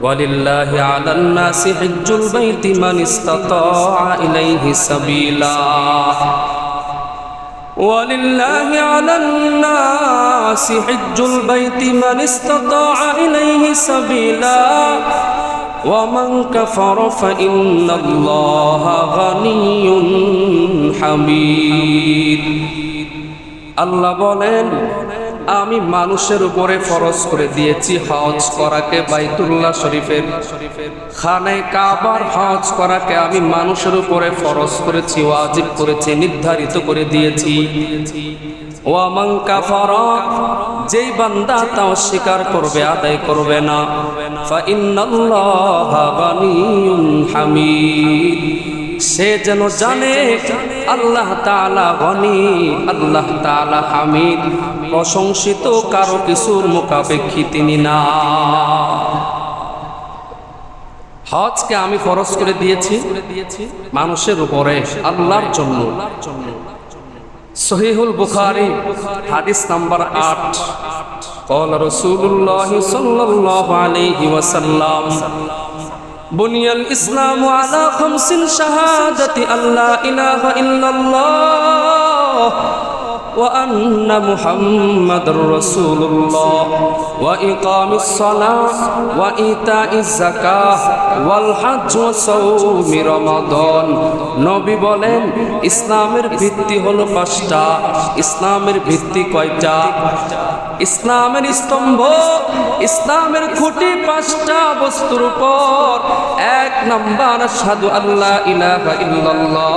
ولله على الناس حج البيت من استطاع إليه سبيلا. ولله على الناس حج البيت من استطاع إليه سبيلا. ومن كفر فإن الله غني حميد. الله بولين আমি মানুষের উপরে ফরজ করে দিয়েছি হজ করাকে বাইতুল্লাহ শরীফের। খানে কাবার হজ করাকে আমি মানুষের উপরে ফরজ করেছি, ওয়াজিব করেছি, নির্ধারিত করে দিয়েছি। ওয়ামাং যেই বান্দা তা অস্বীকার করবে, আদায় করবে না। হামিদ। সে যেন জানে আল্লাহ তাআলা গনি আল্লাহ তাআলা হামিদ প্রশংসিত কারো কিছুর মোকাবেক্ষী তিনি না হজকে আমি ফরজ করে দিয়েছি মানুষের উপরে আল্লাহর জন্য সহিহুল বুখারি হাদিস নাম্বার আট قال رسول الله صلى الله عليه وسلم بني الإسلام على خمس شهادة أن لا إله إلا الله وأن محمد رسول الله وإقام الصلاة وإيتاء الزكاة والحج وصوم رمضان নবী বলেন ইসলামের ভিত্তি হলো পাঁচটা ইসলামের ভিত্তি কয়টা ইসলামের স্তম্ভ, ইসলামের খুঁটি পাঁচটা বস্তুর উপর। এক নাম্বার সাধু আল্লাহ ইলাহা ইল্লাল্লাহ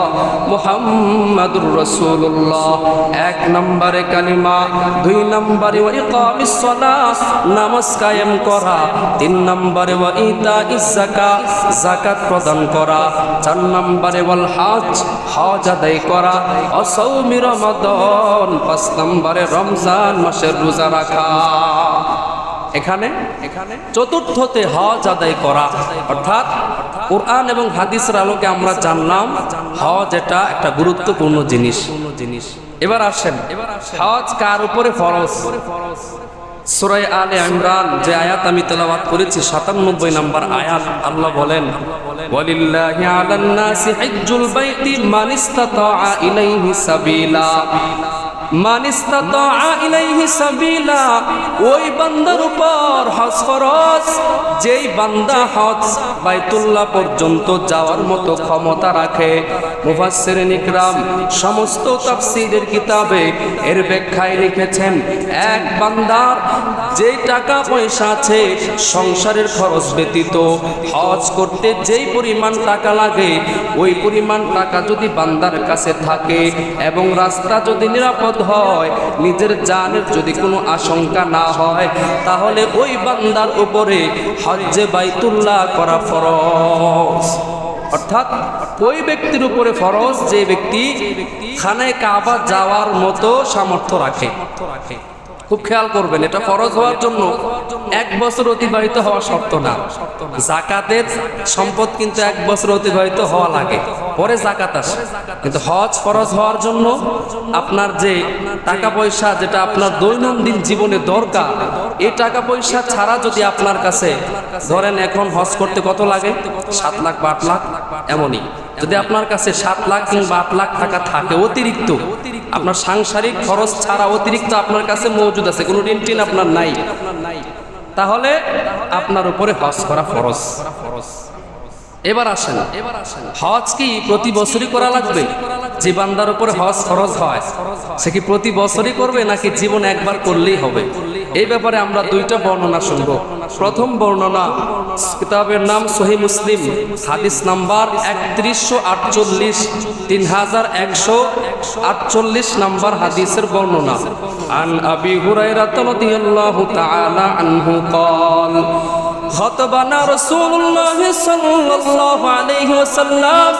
এক নম্বরে কালিমা, দুই নম্বরে ওয়া ইকামিস সালাহ নামাজ কায়েম করা। তিন নম্বরে ওয়া ইতাইজ যাকাত যাকাত প্রদান করা। চার নম্বরে ওয়াল হজ হজ আদায় করা, অসৌমি রমাদান, পাঁচ নম্বরে রমজান মাসের রোজা রাখা। এখানে এখানে চতুর্থতে হজ আদায় করা, অর্থাৎ কোরআন এবং হাদিসের আলোকে আমরা জানলাম হজ এটা একটা গুরুত্বপূর্ণ জিনিস। জিনিস এবার আসেন এবার হজ কার উপরে ফরজ? সুরাই আলে ইমরান যে আয়াত আমি তেলাওয়াত করেছি, সাতানব্বই নাম্বার আয়াত, আল্লাহ বলেন, ওয়ালিল্লাহি আলান ইলাইহি সাবিলা। ওই বান্দার উপর হজ ফরজ। যেই বান্দা হজ বাইতুল্লাহ পর্যন্ত যাওয়ার মতো ক্ষমতা রাখে সমস্ত তাফসীরের কিতাবে এর ব্যাখ্যায় লিখেছেন এক বান্দার যেই টাকা পয়সা আছে সংসারের খরচ ব্যতীত হজ করতে যেই পরিমাণ টাকা লাগে, ওই পরিমাণ টাকা যদি বান্দার কাছে থাকে এবং রাস্তা যদি নিরাপদ হয়, নিজের জানের যদি কোনো আশঙ্কা না হয়, তাহলে ওই বান্দার উপরে হজ্জে বাইতুল্লাহ করা ফরজ। অর্থাৎ ওই ব্যক্তির উপরে ফরজ যে ব্যক্তি খানায় কাবা যাওয়ার মতো সামর্থ্য রাখে। খুব খেয়াল করবেন, এটা ফরজ হওয়ার জন্য এক বছর অতিবাহিত হওয়া শর্ত না। জাকাতের সম্পদ কিন্তু এক বছর অতিবাহিত হওয়া লাগে, পরে জাকাত আসে। কিন্তু হজ ফরজ হওয়ার জন্য আপনার যে টাকা পয়সা যেটা আপনার দৈনন্দিন জীবনে দরকার, এই টাকা পয়সা ছাড়া যদি আপনার কাছে, ধরেন এখন হজ করতে কত লাগে? সাত লাখ বা আট লাখ, এমনই। যদি আপনার কাছে সাত লাখ কিংবা আট লাখ টাকা থাকে অতিরিক্ত আপনার সাংসারিক খরচ ছাড়া অতিরিক্ত আপনার কাছে মজুদ আছে, কোনো ঋণ টিন আপনার নাই। তাহলে আপনার উপরে হজ করা ফরজ। এবার আসেন এবার আসেন হজ কি প্রতি বছরই করা লাগবে? যে বান্দার উপরে হজ খরচ হয়, সে কি প্রতি বছরই করবে, নাকি জীবন একবার করলেই হবে? এই ব্যাপারে আমরা দুইটা বর্ণনা শুনব। প্রথম বর্ণনা কিতাবের নাম সহি মুসলিম হাদিস নাম্বার একত্রিশশো আটচল্লিশ তিন হাজার একশো আটচল্লিশ নাম্বার হাদিসের বর্ণনা আন আবি হুরাইরাত রাদিয়াল্লাহু তাআলা আনহু قال খতবানা রাসূলুল্লাহ সাল্লাল্লাহু আলাইহি ওয়াসাল্লাম।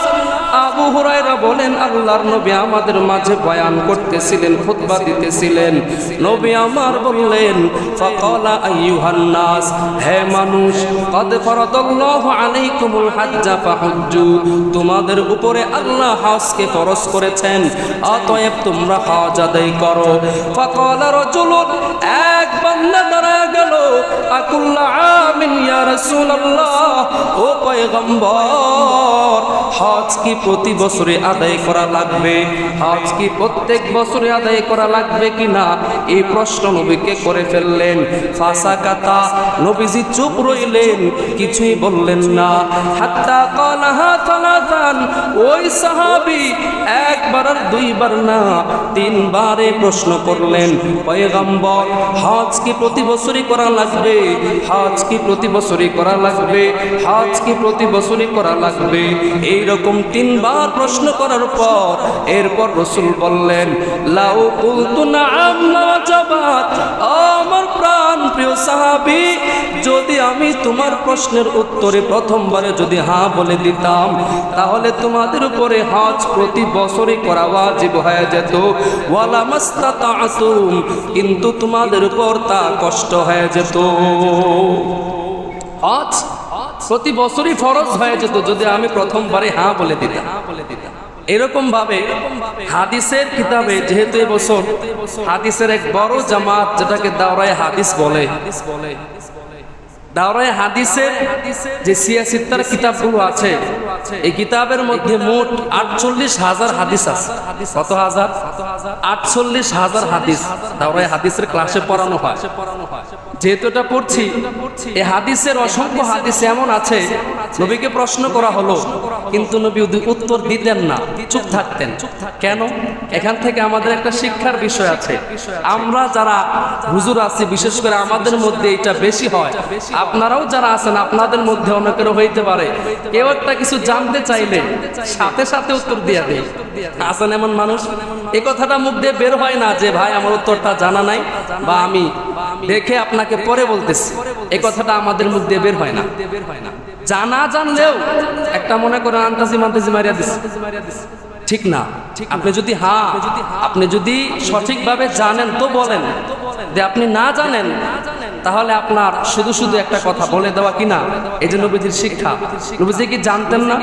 আবু হুরায়রা বলেন, আল্লাহর নবী আমাদের মাঝে বয়ান করতেছিলেন, খুতবা দিতেছিলেন। নবী আমার বললেন, ফাকালা আইয়ুহান নাস হে মানুষ, কদ ফরাদাল্লাহু আলাইকুমুল হাজ্জা ফাহুজ্জু, তোমাদের উপরে আল্লাহ হজকে ফরজ করেছেন, অতএব তোমরা হজ আদায় করো। ফাকালা রাজুলুন, এক বান্দা দাঁড়া গেল। আকুল্লা আমিন ইয়া রাসূলুল্লাহ, ও পয়গম্বর, হজ কি প্রতি বছরে আদায় করা লাগবে? হজ কি প্রত্যেক বছরে আদায় করা লাগবে কিনা? এই প্রশ্ন নবীকে করে ফেললেন। ফাসা কাতা নবীজি চুপ রইলেন, কিছুই বললেন না। হাত্তা কালাহা তালাতান ওই সাহাবী একবার আর দুইবার না, তিনবারে প্রশ্ন করলেন, পয়গম্বর, হজ কি প্রতি বছরই করা লাগবে? হজ কি প্রতি বছরই করা লাগবে? হজ কি প্রতি বছরই করা লাগবে? এই রকম তিনবার প্রশ্ন করার পর, এরপর রসুল বললেন, লাউ কুলতু নাআম নাজাবাত আমার প্রাণ প্রিয় সাহাবী, যদি আমি তোমার প্রশ্নের উত্তরে প্রথমবারে যদি হ্যাঁ বলে দিতাম, তাহলে তোমাদের উপরে হজ প্রতি বছরই করা ওয়াজিব হয়ে যেত। ওয়ালা মাস্তাতাতুম কিন্তু তোমাদের উপর তা কষ্ট হয়ে যেত। হজ প্রতি বছরই ফরজ হয়ে যেত, যদি আমি প্রথমবারে হ্যাঁ বলে দিতাম। এরকম ভাবে হাদিসের কিতাবে যেহেতু এবছর হাদিসের এক বড় জামাত যেটাকে দাওরায় হাদিস বলে দাওরায় হাদিসের যে সিয়াসিত্তার কিতাবগুলো আছে, এই কিতাবের মধ্যে মোট আটচল্লিশ হাজার হাদিস আছে। কত হাজার? আটচল্লিশ হাজার হাদিস দাওরায় হাদিসের ক্লাসে পড়ানো হয়। যেহেতু এটা পড়ছি এই হাদিসের অসংখ্য হাদিস এমন আছে, নবীকে প্রশ্ন করা হলো, কিন্তু নবী উত্তর দিতেন না, চুপ থাকতেন। কেন? এখান থেকে আমাদের একটা শিক্ষার বিষয় আছে। আমরা যারা হুজুর আছি, বিশেষ করে আমাদের মধ্যে এটা বেশি হয়। আপনারাও যারা আছেন, আপনাদের মধ্যে অনেকেরও হইতে পারে। কেউ একটা কিছু জানতে চাইলে সাথে সাথে উত্তর দিয়ে দেয়। আছেন এমন মানুষ? এই কথাটা মুখ দিয়ে বের হয় না যে, ভাই, আমার উত্তরটা জানা নাই বা আমি দেখে আপনাকে পরে বলতেছি এই কথাটা আমাদের মুখ দিয়ে বের হয় না। জানা জানলেও একটা মনে করে আন্তাজি মান্তাজি মারিয়া দিস ঠিক না? আপনি যদি হ্যাঁ আপনি যদি সঠিকভাবে জানেন তো বলেন যে আপনি না জানেন, তাহলে আপনার শুধু শুধু একটা কথা বলে দেওয়া কিনা এই যে নবীজির শিক্ষা। নবীজি কি জানতেন না?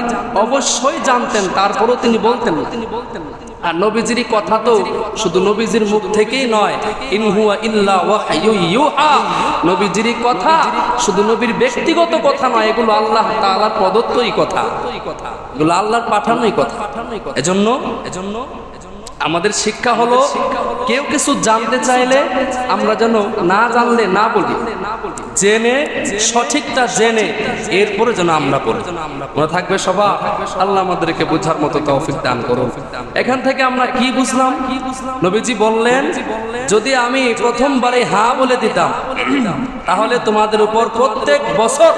অবশ্যই জানতেন তারপরেও তিনি তারপরও তিনি বলতেন না। আর নবীজির কথা তো শুধু নবীজির মুখ থেকেই নয় ইনহুয়া ইল্লা ইউহা। নবীজির কথা শুধু নবীর ব্যক্তিগত কথা নয়, এগুলো আল্লাহ তাআলার প্রদত্তই কথা। এগুলো আল্লাহর পাঠানোই কথা। এজন্য এজন্য আমাদের শিক্ষা হলো কেউ কিছু জানতে চাইলে আমরা যেন না জানলে না বলি। জেনে, সঠিকটা জেনে এরপরে যেন আমরা বলি। মনে থাকবে সবার? আল্লাহ আমাদেরকে বোঝার মতো তৌফিক দান করুন। এখান থেকে আমরা কি বুঝলাম? নবীজি বললেন, যদি আমি প্রথমবারে হ্যাঁ বলে দিতাম, তাহলে তোমাদের উপর প্রত্যেক বছর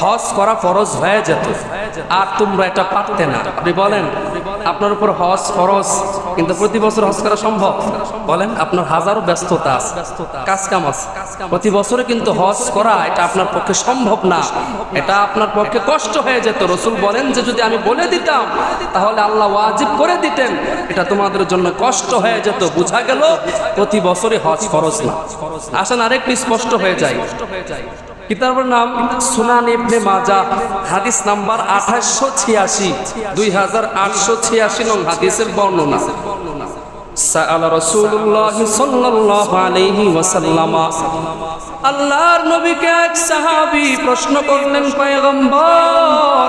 হজ করা ফরজ হয়ে যেত। আর তোমরা এটা পারতে না। আপনি বলেন আপনার উপর হজ খরচ কিন্তু প্রতি বছর হজ করা সম্ভব? বলেন, আপনার হাজারো ব্যস্ততা আছে কাজ কাম আছে। প্রতি বছরে কিন্তু হজ করা, এটা আপনার পক্ষে সম্ভব না। এটা আপনার পক্ষে কষ্ট হয়ে যেত। রসুল বলেন যে, যদি আমি বলে দিতাম, তাহলে আল্লাহ ওয়াজিব করে দিতেন। এটা তোমাদের জন্য কষ্ট হয়ে যেত। বোঝা গেল, প্রতি বছরে হজ খরচ না। আসেন, আরেকটু স্পষ্ট হয়ে যায় কিতাবের নাম সুনান ইবনে মাজা, হাদিস নাম্বার আঠাশশো ছিয়াশি, দুই হাজার আটশো ছিয়াশি নং হাদিসের বর্ণনা। সাআল রাসূলুল্লাহ সাল্লাল্লাহু আলাইহি ওয়াসাল্লাম, আল্লাহর নবীকে এক সাহাবী প্রশ্ন করলেন, পয়গম্বর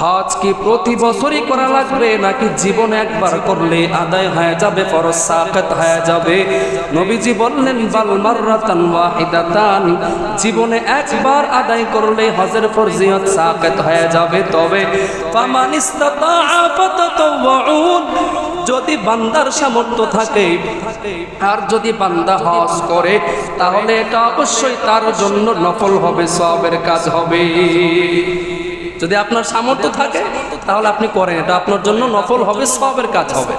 হজ কি প্রতি বছরই করা লাগবে নাকি জীবনে একবার করলে আদায় হয়ে যাবে, ফরজ সাকাত হয়ে যাবে? নবীজি বললেন, বাল মাররাতান ওয়াহিদাতান। জীবনে একবার আদায় করলে হজের ফরজিয়ত সাকাত হয়ে যাবে। তবে ফামান ইস্তাতাআ ফাতাতাওয়াউন। যদি বান্দার সামর্থ্য থাকে আর যদি বান্দা হজ করে, তাহলে এটা অবশ্যই তার জন্য নফল হবে সবের কাজ হবে। যদি আপনার সামর্থ্য থাকে, তাহলে আপনি করেন। এটা আপনার জন্য নকল হবে, সবের কাজ হবে।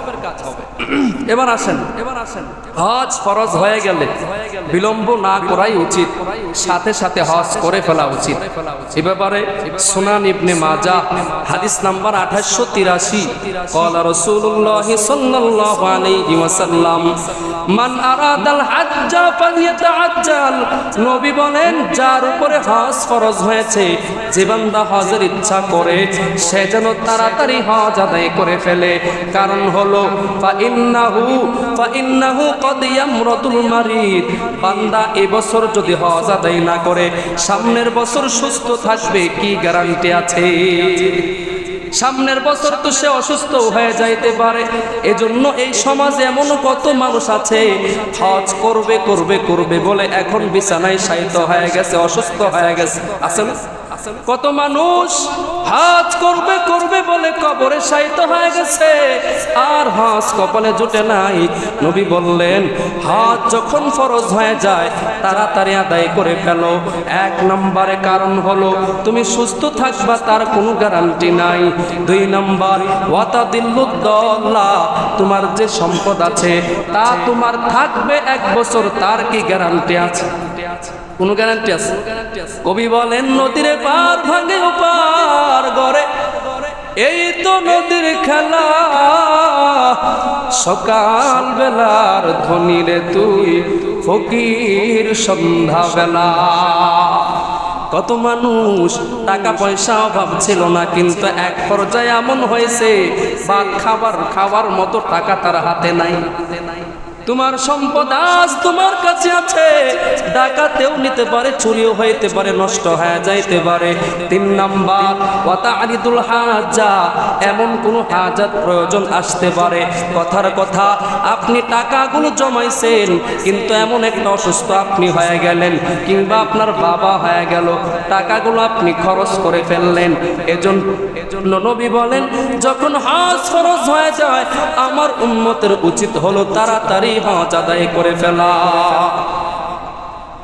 এবার আসেন এবার আসেন। হজ ফরজ হয়ে গেলে বিলম্ব না করাই উচিত। সাথে সাথে হজ করে ফেলা উচিত। এ ব্যাপারে সুনান ইবনে মাজা হাদিস নাম্বার আঠাশশো তিরাশি, কলা রসুল্লাহ সাল্লাল্লাহু আলাইহি ওয়াসাল্লাম, মান আরাদাল হাজ্জা ফালিয়াতাআজ্জাল নবী বলেন, যার উপরে হজ ফরজ হয়েছে, যে বান্দা হজের ইচ্ছা করে, সে যেন তাড়াতাড়ি হজ আদায় করে ফেলে। কারণ হলো, ফা ইন্নাহু ফা ইন্নাহু সামনের বছর সুস্থ থাকবে কি গ্যারান্টি আছে? সামনের বছর তো সে অসুস্থ হয়ে যাইতে পারে। এজন্য এই সমাজে এমন কত মানুষ আছে, হজ করবে করবে করবে বলে এখন বিছানায় শায়িত হয়ে গেছে, অসুস্থ হয়ে গেছে। আছে কত মানুষ হজ করবে করবে বলে কবরে শায়িত হয়ে গেছে। আর হজ কপালে জুটে নাই। নবী বললেন, হজ যখন ফরজ হয়ে যায়, তাড়াতাড়ি আদায় করে ফেলো। এক নম্বরে কারণ হলো, তুমি সুস্থ থাকবা, তার কোনো গ্যারান্টি নাই। দুই নম্বর ওয়াতা দিল্লুদ্দল্লা তোমার যে সম্পদ আছে, তা তোমার থাকবে এক বছর, তার কি গ্যারান্টি আছে? কোনো গ্যারান্টি আছে? কবি বলেন, নদীর পার ভাঙে পার গড়ে। এই তো নদীর খেলা। সকাল বেলার ধনীরে তুই ফকির সন্ধ্যা বেলা কত মানুষ টাকা পয়সা অভাব ছিল না, কিন্তু এক পর্যায়ে এমন হয়েছে বা খাবার খাবার মতো টাকা তার হাতে নাই। তোমার সম্পদ আজ তোমার কাছে আছে। ডাকাতেও নিতে পারে, চুরিও হইতে পারে, নষ্ট হয়ে যাইতে পারে। তিন নাম্বার ওয়াতা আলিদুল হাজা, এমন কোন হাজাত প্রয়োজন আসতে পারে। কথার কথা, আপনি টাকাগুলো জমাইছেন, কিন্তু এমন একটা অসুস্থ আপনি হয়ে গেলেন, কিংবা আপনার বাবা হয়ে গেল, টাকাগুলো আপনি খরচ করে ফেললেন। এজন্য এজন্য নবী বলেন, যখন হজ খরচ হয়ে যায়, আমার উন্মতের উচিত হলো তাড়াতাড়ি হজ আদায় করে ফেলা।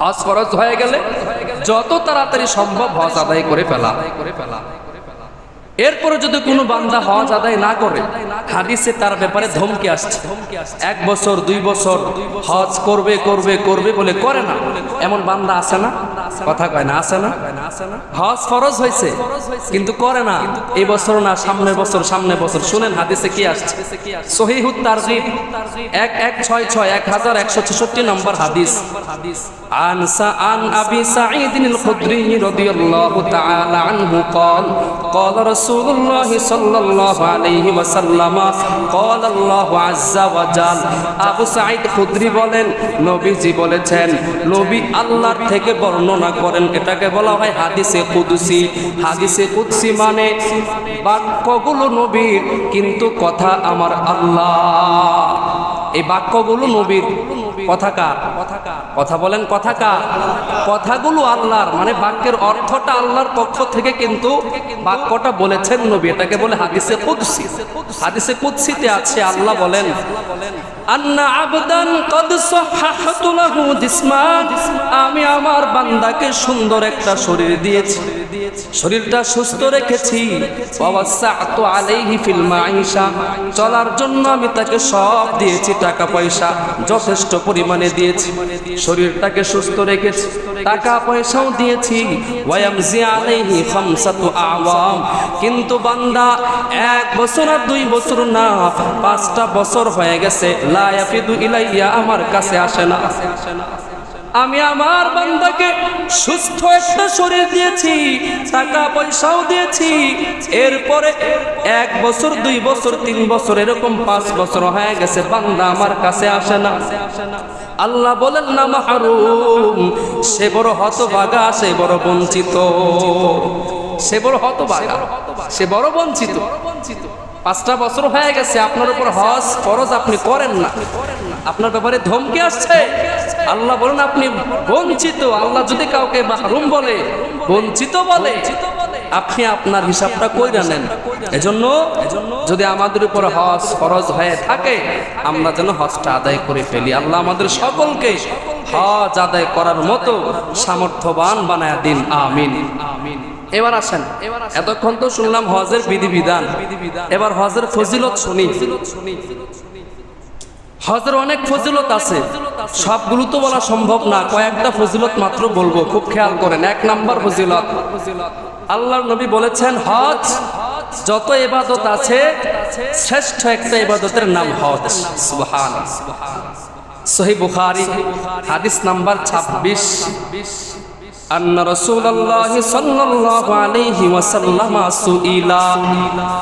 আজ ফরজ হয়ে গেলে যত তাড়াতাড়ি সম্ভব হজ আদায় করে ফেলা করে ফেলা। এরপরে যদি কোনো বান্দা হজ আদায় না করে হাদিসে তার ব্যাপারে ধমকি আসছে এক বছর দুই বছর হজ করবে করবে করবে বলে করে না এমন বান্দা আছে না কথা কয় না আছে না হজ ফরজ হয়েছে কিন্তু করে না এই বছর না সামনের বছর সামনের বছর শুনেন হাদিসে কি আসছে সহিহুত তারগিব এক এক ছয় ছয় এক হাজার একশো ছেষট্টি নম্বর হাদিস عن عن ابي سعيد الخدري رضي الله تعالى عنه قال قال رسول الله صلى الله عليه وسلم قال الله عز وجل আবু সাঈদ খুদরি বলেন নবীজি বলেছেন নবী আল্লাহর থেকে বর্ণনা করেন এটাকে বলা হয় হাদিসে কুদসি হাদিসে কুদসি মানে বাক্যগুলো নবীর কিন্তু কথা আমার আল্লাহ এই বাক্যগুলো নবীর কথাকার কথা বলেন কথাকার কথাগুলো আল্লাহর মানে বাক্যের অর্থটা আল্লাহর পক্ষ থেকে কিন্তু বাক্যটা বলেছেন নবী, এটাকে বলে হাদিসে কুদসি। হাদিসে কুদসিতে আছে, আল্লাহ বলেন, আন্না আবদান কদ সাহাহতু লাহু জিসমান আমি আমার বান্দাকে সুন্দর একটা শরীর দিয়েছি। শরীরটা সুস্থ রেখেছি। ওয়াসাআতু আলাইহি ফিল মাঈশা চলার জন্য আমি তাকে সব দিয়েছি, টাকা পয়সা যথেষ্ট পরিমাণে দিয়েছি। শরীরটাকে সুস্থ রেখেছি। টাকা পয়সাও দিয়েছি। কিন্তু বান্দা এক বছর আর দুই বছর না, পাঁচটা বছর হয়ে গেছে। লা ইয়াফিদু ইলাইয়া, আমার কাছে আসে না। আমি আমার বান্দাকে সুস্থ একটা শরীর দিয়েছি, টাকা পয়সাও দিয়েছি, এরপরে এক বছর, দুই বছর, তিন বছর, এরকম পাঁচ বছর হয়ে গেছে, বান্দা আমার কাছে আসে না। আল্লাহ বলেন, না মাহরুম, সে বড় হতভাগা, সে বড় বঞ্চিত। সে বড় হতভাগা, সে বড় বঞ্চিত। পাঁচটা বছর হয়ে গেছে, আপনার উপর হজ ফরজ আপনি করেন না। আপনার ব্যাপারে ধমকি আসছে। আল্লাহ বলেন, আপনি বঞ্চিত। আল্লাহ যদি কাউকে মাহরুম বলে, বঞ্চিত বলে, আপনি আপনার হিসাবটা কইরা নেন। এজন্য যদি আমাদের উপর হজ ফরজ হয়ে থাকে, আমরা যেন হজটা আদায় করে ফেলি। আল্লাহ আমাদের সকলকে হজ আদায় করার মতো সামর্থ্যবান বানায় দিন। আমিন। আমিন এবার আসেন। এতক্ষণ তো শুনলাম হজের বিধিবিধান। এবার হজের ফজিলত শুনি। হজের অনেক ফজিলত আছে। সবগুলো তো বলা সম্ভব না। কয়েকটা ফজিলত মাত্র বলব। খুব খেয়াল করেন, এক নাম্বার ফজিলত। আল্লাহর নবী বলেছেন, হজ যত ইবাদত আছে, শ্রেষ্ঠ একটা ইবাদতের নাম হজ। সুবহান সহি বুখারি, হাদিস নাম্বার 26 أن رسول الله صلى الله عليه وسلم সুইলা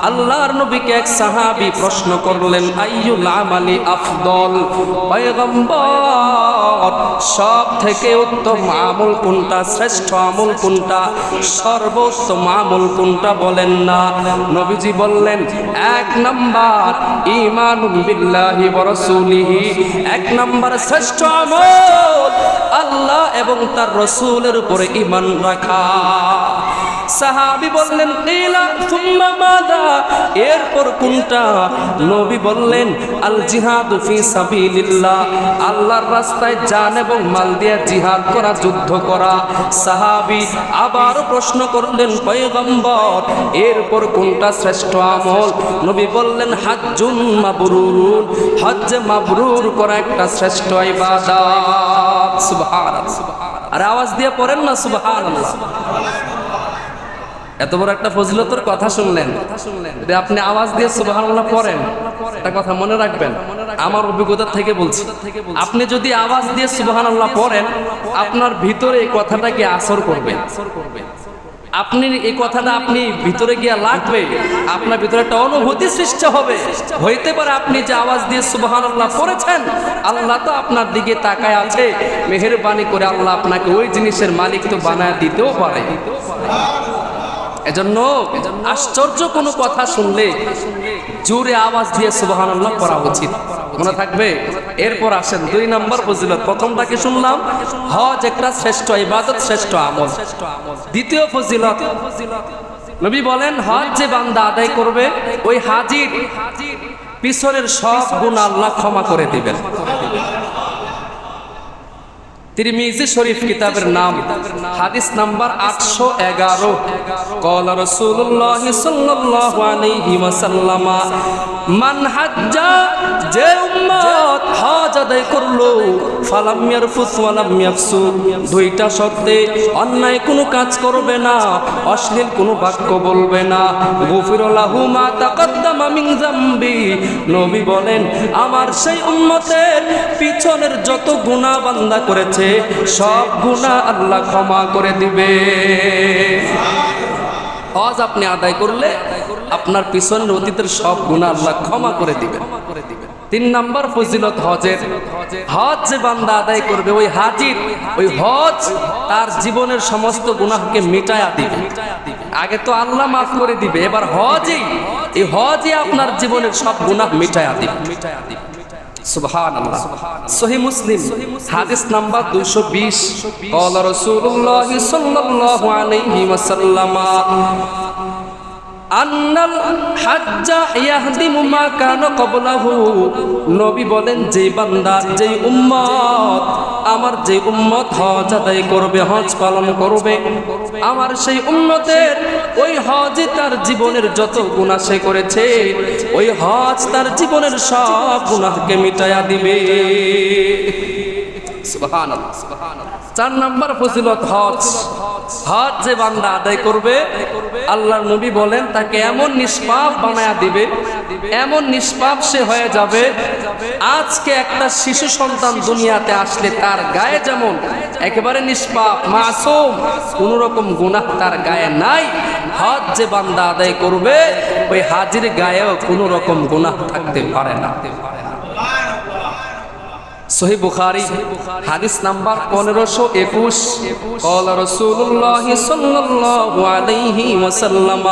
আল্লাহর নবীকে এক সাহাবী প্রশ্ন করলেন আইয়ুল আমালি আফদল পয়গম্বর সব থেকে উত্তম আমল কোনটা শ্রেষ্ঠ আমল কোনটা সর্বোত্তম আমল কোনটা বলেন না নবীজি বললেন এক নাম্বার ঈমানুন বিল্লাহি ওয়া রাসূলিহি এক নাম্বার শ্রেষ্ঠ আমল আল্লাহ এবং তার রসুলের উপরে ইমান রাখা। সাহাবি বললেন নীলা থুম্মা মাদা? এরপর কোনটা? নবী বললেন আল জিহাদ ফি সাবিলিল্লাহ। আল্লাহর রাস্তায় জান এবং মাল দিয়ে জিহাদ করা, যুদ্ধ করা। সাহাবি আবার প্রশ্ন করলেন, পয়গম্বর, এরপর কোনটা শ্রেষ্ঠ আমল? নবী বললেন হাজ্জুন মাবরুর। হজ্জ মাবরুর করা একটা শ্রেষ্ঠ ইবাদত। সুবহানাল্লাহ। আর আওয়াজ দিয়ে পড়েন না, সুবহানাল্লাহ। এত বড় একটা ফজিলতর কথা শুনলেন। যদি আপনি আওয়াজ দিয়ে সুবহানাল্লাহ পড়েন, একটা কথা মনে রাখবেন, আমার অভিজ্ঞতা থেকে বলছি। আপনি যদি আওয়াজ দিয়ে সুবহানাল্লাহ পড়েন, আপনার ভিতরে এই কথাটাকে আসর করবে। আপনি এই কথাটা আপনি ভিতরে গিয়া লাগবে। আপনার ভিতরে একটা অনুভূতি সৃষ্টি হবে। হইতে পারে আপনি যে আওয়াজ দিয়ে সুবহান আল্লাহ পড়েছেন, আল্লাহ তো আপনার দিকে তাকায় আছে। মেহরবানি করে আল্লাহ আপনাকে ওই জিনিসের মালিক তো বানায় দিতেও পারে। এজন্য আশ্চর্য কোনো কথা শুনলে জোরে আওয়াজ দিয়ে সুবহান আল্লাহ পড়া উচিত। মনে থাকবে? এরপর আসেন দুই নম্বর ফজিলত। প্রথমটাকে শুনলাম? হজ একটা শ্রেষ্ঠ ইবাদত, শ্রেষ্ঠ আমল। দ্বিতীয় ফজিলত, নবী বলেন, হজ যে বান্দা আদায় করবে, ওই হাজির পিছনের সব গুণ আল্লাহ ক্ষমা করে দিবেন। তিরমিজি শরীফ কিতাবের নাম হাদিস নাম্বার আটশো এগারো। কল রসুল্লাহ সাল্লাল্লাহু আলাইহি ওয়াসাল্লাম যে হজ আদায় করল দুইটা অন্যায় কোনো কাজ করবে না, অশ্লীল কোনো বাক্য বলবে না। মা নবী বলেন, আমার সেই উম্মতের পিছনের যত গুনাহ বান্দা করেছে, সব গুনাহ আল্লাহ ক্ষমা করে দিবে। হজ আপনি আদায় করলে আপনার পিছনের অতীতের সব গুনাহ আল্লাহ ক্ষমা করে দিবে তিন নাম্বার ফজিলত হজের হজ যে বান্দা আদায় করবে ওই হাজির ওই হজ তার জীবনের সমস্ত গুনাহকে মিটায়া দিবে আগে তো আল্লাহ মাফ করে দিবে এবার হজই এই হজই আপনার জীবনের সব গুনাহ মিটায়া দিবে মিটায়া দিবে সুবহান আল্লাহ সহি মুসলিম হাদিস নাম্বার 220 قال رسول الله صلى الله عليه وسلم আন্নাল নবী বলেন আমার যে উম্মত হজ আদায় করবে, হজ পালন করবে, আমার সেই উম্মতের ওই হজ তার জীবনের যত গুনাহ সে করেছে, ওই হজ তার জীবনের সব গুনাহকে মিটায়া দিবে। সুবহানাল্লাহ সুবহানাল্লাহ। চার নাম্বার ফজিলত হজ। হজ যে বান্দা আদায় করবে, আল্লাহর নবী বলেন, তাকে এমন নিষ্পাপ বানায়া দিবে, এমন নিষ্পাপ সে হয়ে যাবে, আজকে একটা শিশু সন্তান দুনিয়াতে আসলে তার গায়ে যেমন একেবারে নিষ্পাপ, মাসুম কোন রকম গুনাহ তার গায়ে নাই। হজ যে বান্দা আদায় করবে, ওই হাজির গায়েও কোন রকম গুনাহ থাকতে পারে না। সহি বুখারি হাদিস নাম্বার পনেরোশো একুশ। কল রসুল্লাহ সাল্লাল্লাহু আলাইহি ওয়াসাল্লাম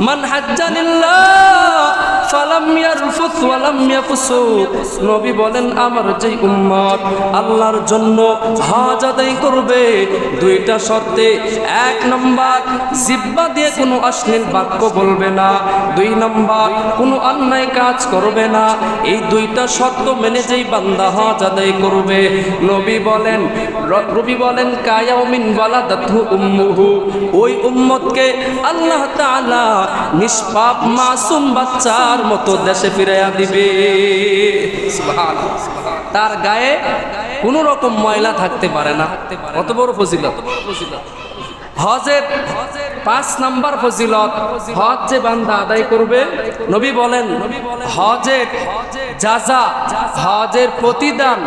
মান হাজ্জানিল্লাহ নবী বলেন, আমার যে উম্মত আল্লাহর জন্য হজ আদায় করবে, দুইটা শর্তে। এক নম্বর, জিব্বা দিয়ে বাক্য বলবে না। দুই নম্বর, কোনো অন্যায় কাজ করবে না। এই দুইটা শর্ত মেনে যেই বান্দা হজ আদায় করবে। নবী বলেন, রবি বলেন কায়াউমিন ওয়ালাদাতহু উম্মুহু। ওই উম্মতকে আল্লাহ তাআলা নিষ্পাপ মাসুম বাচ্চার মতো দেশে ফিরাইয়া দিবে। তার গায়ে কোনো রকম ময়লা থাকতে পারে না। কত বড় ফজিলত? হজের পাঁচ নাম্বার ফজিলত হজ যে বান্দা আদায় করবে নবী বলেন হজের যাজা হজের প্রতিদান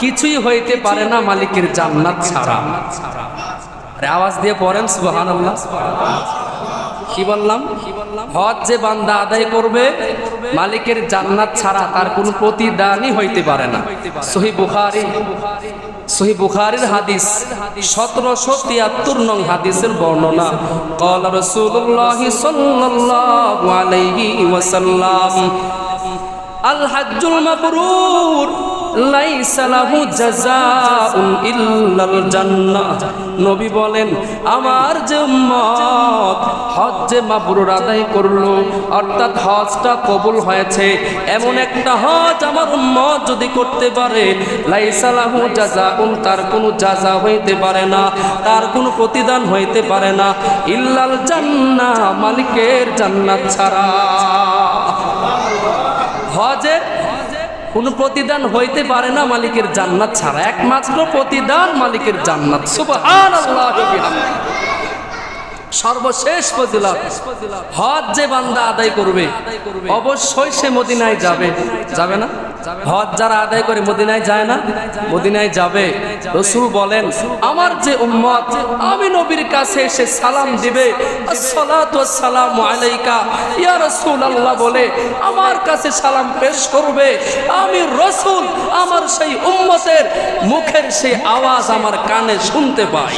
কিছুই হইতে পারে না মালিকের জান্নাত ছাড়া। আরে আওয়াজ দিয়ে পড়েন সুবহানাল্লাহ। কি বললাম? হজ যে বান্দা আদায় করবে, মালিকের জান্নাত ছাড়া তার কোনো প্রতিদানই হইতে পারে না। সহি বুখারি, সহি বুখারির হাদিস, সতেরোশো তিয়াত্তর নং হাদিসের বর্ণনা। কল রসুল্লাহ সাল্লাল্লাহু আলাইহি ওয়াসাল্লাম আল হাজ্জুল মাবরুর লাইসা লাহু জাযাউন ইল্লাল জান্নাহ। নবী বলেন, আমার যে উম্মত হজ যে মাবরুর আদায় করল, অর্থাৎ হজটা কবুল হয়েছে, এমন একটা হজ আমার উম্মত যদি করতে পারে, লাইসা লাহু জাযাউন তার কোনো জাযা হইতে পারে না, তার কোনো প্রতিদান হইতে পারে না। ইল্লাল জান্নাহ, মালিকের জান্নাত ছাড়া হজের কোন প্রতিদান হইতে পারে না মালিকের জান্নাত ছাড়া। একমাত্র প্রতিদান মালিকের জান্নাত। সর্বশেষ ফজিলত, হজ যে বান্দা আদায় করবে, অবশ্যই সে মদিনায় যাবে। যাবে না? হজ যারা আদায় করে মদিনায় যায় না, মদিনায় যাবে। রসুল বলেন, আমার যে উম্মত, আমি নবীর কাছে এসে সালাম দিবে। ওয়াসসালামু আলাইকা। ইয়া রাসূলুল্লাহ বলে, আমার কাছে সালাম পেশ করবে। আমি রসুল, আমার সেই উম্মতের মুখের সেই আওয়াজ আমার কানে শুনতে পাই।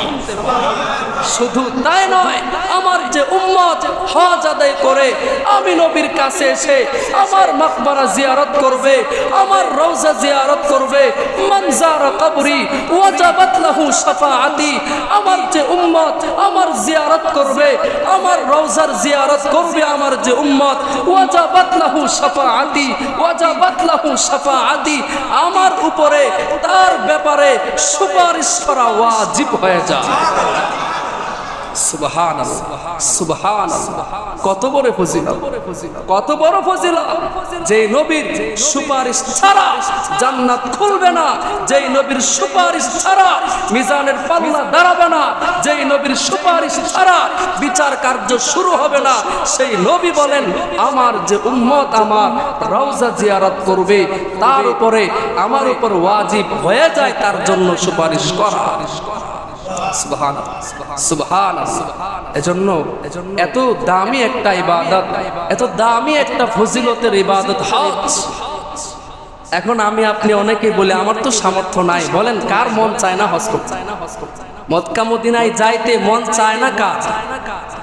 শুধু তাই নয়, আমার যে উম্মত হজ আদায় করে, আমি নবীর কাছে এসে আমার মাকবারা জিয়ারত করবে। আমার রওজা জিয়ারত করবে। মনজার কবরি, ওয়াজাবাত লাহু শাফাআতি। আমার যে উম্মত, আমার জিয়ারত করবে। আমার রওজার জিয়ারত করবে আমার যে উম্মত। ওয়াজাবাত লাহু শাফাআতি, ওয়াজাবাত লাহু শাফাআতি। আমার উপরে, তার ব্যাপারে সুপারিশ করা ওয়াজিব হয়ে যায়। সুবহান সুবহান কত বড় কত বড় নবীর সুপারিশ ছাড়া জান্নাত খুলবে না, যেই নবীর সুপারিশ ছাড়া মিজানের দাঁড়াবে না, যেই নবীর সুপারিশ ছাড়া বিচার কার্য শুরু হবে না, সেই নবী বলেন, আমার যে উম্মত আমার রওজা জিয়ারত করবে, তার উপরে আমার উপর ওয়াজিব হয়ে যায়, তার জন্য সুপারিশ করা। এখন আমি আপনি অনেকেই বলে, আমার তো সামর্থ্য নাই। বলেন, কার মন চায় না হজ করতে? মদিনায় যাইতে মন চায় না কাজ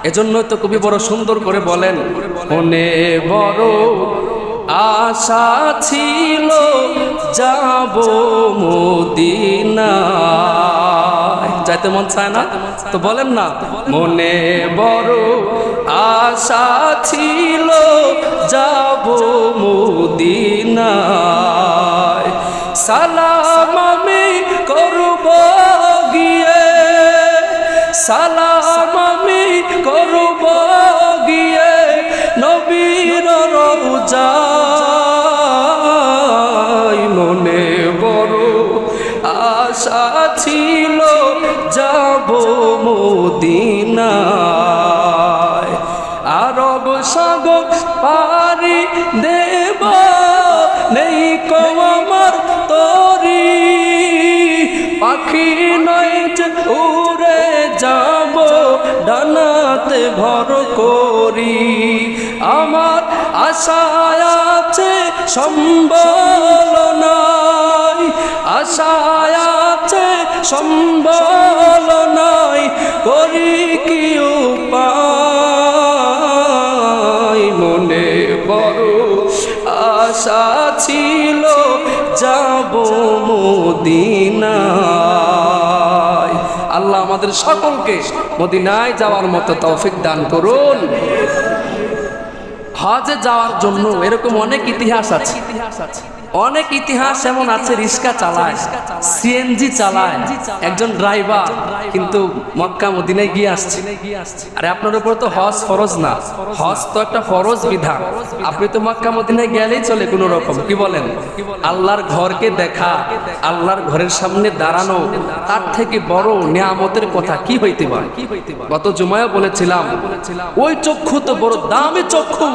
এজন্য তো কবি বড় সুন্দর করে বলেন, মনে বড় আশা ছিল, যাব মদিনা যাইতে মন চায় না? তো বলেন না। মনে বড় আশা ছিল যাব মদিনায়। সালাম আমি করব গিয়ে সালাম আমি করব গিয়ে নবীর রোজাই মদিনায়। আরব সাগর পারি দেব, নেই কো আমার তরি। পাখি নয় যে উড়ে যাব, ডানাতে ভর করি। আমার আশায় আছে সম্বল নাই আশায় সম্বল নাই করি কি উপায়? মনে বড় আশা ছিল, যাব মদিনায়। আল্লাহ আমাদের সকলকে মদিনায় যাওয়ার মতো তৌফিক দান করুন। হজে যাওয়ার জন্য এরকম অনেক ইতিহাস আছে ইতিহাস আছে। অনেক ইতিহাস এমন আছে, রিক্সা চালায় সিএনজি চালায়, একজন ড্রাইভার কিন্তু মক্কা, মদিনায় গিয়ে আসছে। আরে আপনার উপর তো হজ ফরজ না। হজ তো একটা ফরজ বিধান। আপনি তো মক্কা, মদিনায় গেলেই চলে কোনো রকম, কি বলেন? আল্লাহর ঘরকে দেখা, আল্লাহর ঘরের সামনে দাঁড়ানো, তার থেকে বড় নিয়ামতের কথা কি হইতে পারে? গত জুমায় বলেছিলাম, ওই চক্ষু তো বড় দামি চক্ষু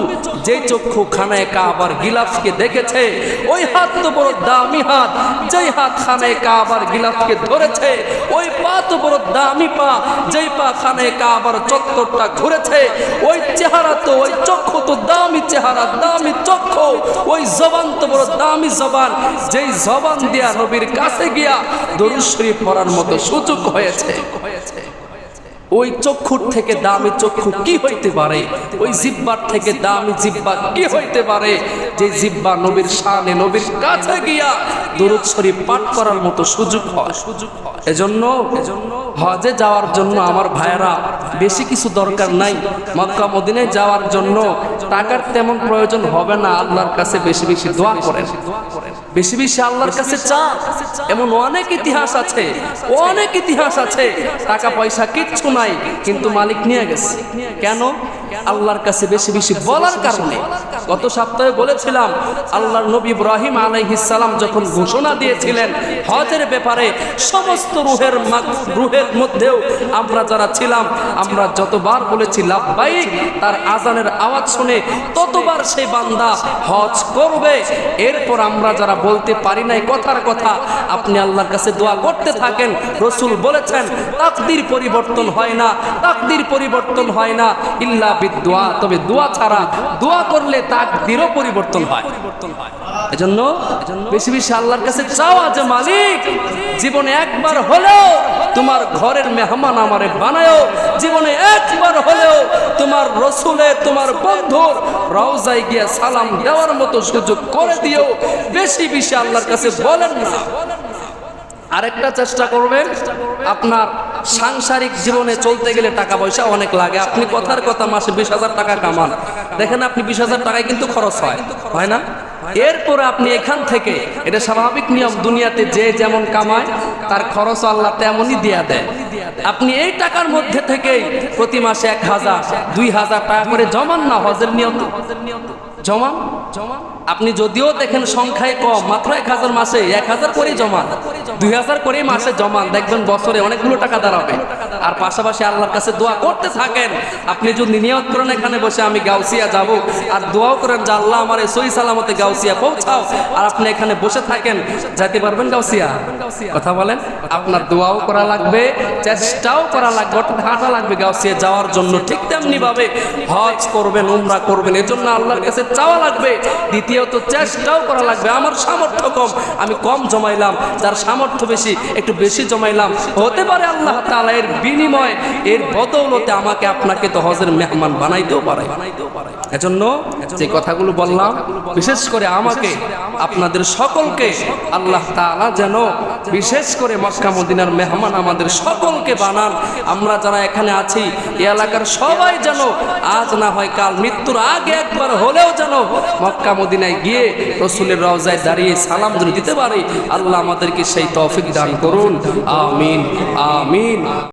যে চক্ষু খানায় কাবার গিলাফকে দেখেছে, ওই চত্বরটা ঘুরেছে, ওই চেহারা তো, ওই চক্ষু তো দামি চেহারা, দামি চক্ষু। ওই জবান তো বড় দামি জবান। যেই জবান দিয়া নবীর কাছে গিয়া দরুদ শরীফ পড়ার মতো সুযোগ হয়েছে। ওই চক্ষুর থেকে দামি চক্ষু কি হইতে পারে? ওই জিব্বার থেকে দামি জিব্বা কি হইতে পারে? যে জিব্বা নবীর শানে, নবীর কাছে গিয়া দুরুৎসরী পাঠ করার মতো সুযোগ হয় সুযোগ হয়। এজন্য হজে যাওয়ার জন্য আমার ভাইয়েরা বেশি কিছু দরকার নাই। মক্কা, মদিনায় যাওয়ার জন্য টাকার তেমন প্রয়োজন হবে না। আল্লাহর কাছে বেশি বেশি দোয়া করেন। বেশি বেশি আল্লাহর কাছে চা এমন অনেক ইতিহাস আছে, অনেক ইতিহাস আছে। টাকা পয়সা কিচ্ছু নাই, কিন্তু মালিক নিয়ে গেছে। কেন? আল্লাহর কাছে বেশি বেশি বলার কারণে। গত সপ্তাহে বলেছিলাম, আল্লাহর নবী ইব্রাহিম আলাইহিসসালাম যখন ঘোষণা দিয়েছিলেন হজের ব্যাপারে, সমস্ত রুহের রুহের মধ্যেও আমরা যারা ছিলাম, আমরা যতবার বলেছি লাভবাইক তার আজানের আওয়াজ শুনে ততবার সেই বান্দা হজ করবে। এরপর আমরা যারা বলতে পারি নাই কথার কথা, আপনি আল্লাহর কাছে দোয়া করতে থাকেন, রসুল বলেছেন, তাকদির পরিবর্তন হয় না, তাকদির পরিবর্তন হয় না, ইল্লা বিদোয়া তবে দোয়া ছাড়া দোয়া করলে তাকদিরও পরিবর্তন হয়। এজন্য বেশি বেশি আল্লাহর কাছে চাওয়া যে, মালিক, জীবনে একবার হলেও তোমার ঘরের মেহমান আমারে বানায়ও, জীবনে একবার হলেও তোমার রসুলে, তোমার বন্ধুর রওজায় গিয়ে সালাম দেওয়ার মতো সুযোগ করে দিও। বেশি বেশি আল্লাহর কাছে বলেন না। আরেকটা চেষ্টা করবেন, আপনার সাংসারিক জীবনে চলতে গেলে টাকা পয়সা অনেক লাগে। আপনি কথার কথা মাসে বিশ হাজার টাকা কামান। দেখেন আপনি বিশ হাজার টাকায় কিন্তু খরচ হয়। হয় না? এরপরে আপনি এখান থেকে, এটা স্বাভাবিক নিয়ম দুনিয়াতে, যে যেমন কামায়, তার খরচ আল্লাহ তেমনই দিয়া দেয়। আপনি এই টাকার মধ্যে থেকেই প্রতি মাসে এক হাজার, দুই হাজার টাকা করে জমান না, হজের নিয়ত জমান জমান আপনি যদিও দেখেন সংখ্যায় কম, মাত্র এক হাজার মাসে, এক হাজার করেই জমান দুই হাজার করেই মাসে জমান দেখবেন বছরে অনেকগুলো টাকা দাঁড়াবে। আর পাশাপাশি আল্লাহর কাছে দোয়া করতে থাকেন। আপনি যদি নিয়ত করেন, এখানে বসে আমি গাউসিয়া যাব। আর দোয়াও করেন যে, আল্লাহ আমার এই সই সালামতে গাউসিয়া পৌঁছাও। আর আপনি এখানে বসে থাকেন, যাইতে পারবেন গাউসিয়া? কথা বলেন? আপনার দোয়াও করা লাগবে, চেষ্টাও করা লাগবে অর্থাৎ হাঁটা লাগবে গাউসিয়া যাওয়ার জন্য। ঠিক তেমনি ভাবে হজ করবেন, উমরা করবেন, এজন্য আল্লাহর কাছে চাওয়া লাগবে। দ্বিতীয়ত চেষ্টাও করা লাগবে। আমার সামর্থ্য কম। আমি কম জমাইলাম। যার সামর্থ্য বেশি, একটু বেশি জমাইলাম। হতে পারে আল্লাহ তাআলা এর বিনিময়, এর বদৌলতে আমাকে আপনাকে তো হজের মেহমান বানাইতেও পারে। এজন্য যে কথাগুলো বললাম, বিশেষ করে আমাকে, আপনাদের সকলকে আল্লাহ তাআলা যেন বিশেষ করে মক্কা মদিনার মেহমান আমাদের সকলকে বানান। আমরা যারা এখানে আছি এলাকার সবাই যেন আজ না হয় কাল মৃত্যুর আগে একবার হলেও যেন মক্কা, মদিনায় গিয়ে রসুলের রওজায় দাঁড়িয়ে সালাম দিতে পারে, আল্লাহ আমাদেরকে সেই তৌফিক দান করুন। আমিন আমিন।